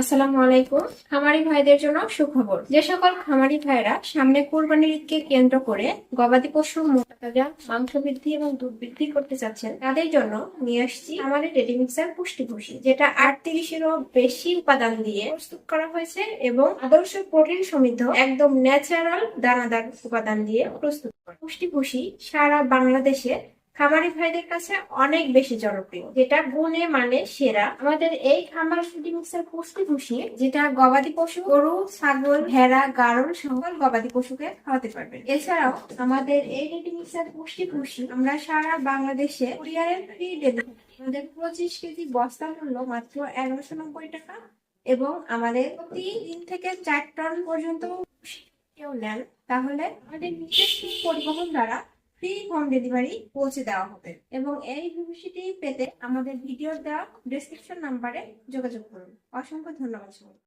আসসালামু আলাইকুম। খামারি ভাইদের জন্য সুখবর। যে সকল খামারি ভাইরা সামনে কোরবানির ঈদকে কেন্দ্র করে গবাদি পশুর মোটা তাজা, মাংস বৃদ্ধি এবং দুধ বৃদ্ধি করতে চাচ্ছেন, তাদের জন্য নিয়ে আসছি আমাদের রেডি মিক্সার পুষ্টি ভুষি, যেটা আটত্রিশেরও বেশি উপাদান দিয়ে প্রস্তুত করা হয়েছে এবং আদর্শ প্রোটিন সমৃদ্ধ, একদম ন্যাচারাল দানাদার উপাদান দিয়ে প্রস্তুত পুষ্টি ভুষি সারা বাংলাদেশে খামারি ভাইদের কাছে অনেক বেশি জনপ্রিয়, যেটা গুণে মানে সেরা। আমাদের এই খামার ফুডি মিক্সার পুষ্টি ভুষি যেটা গবাদি পশু, গরু, ছাগল, ভেড়া গাড়ল সকল গবাদি পশুকে খাওয়াতে পারবেন। এছাড়াও আমাদের এই রেডি মিক্সার পুষ্টি ভুষি আমরা সারা বাংলাদেশে কুরিয়ারের ফ্রি ডেলিভারি, আমাদের পঁচিশ কেজি বস্তা মূল্য মাত্র এগারোশো নব্বই টাকা এবং আমাদের প্রতিদিন থেকে চার টন পর্যন্ত কেউ নেন, তাহলে আমাদের নিজস্ব পরিবহন দ্বারা ফ্রি হোম ডেলিভারি পৌঁছে দেওয়া হবে এবং এই ভিভিসিটি পেতে আমাদের ভিডিওর দেওয়া ডিসক্রিপশন নাম্বারে যোগাযোগ করুন অসংখ্য ধন্যবাদ।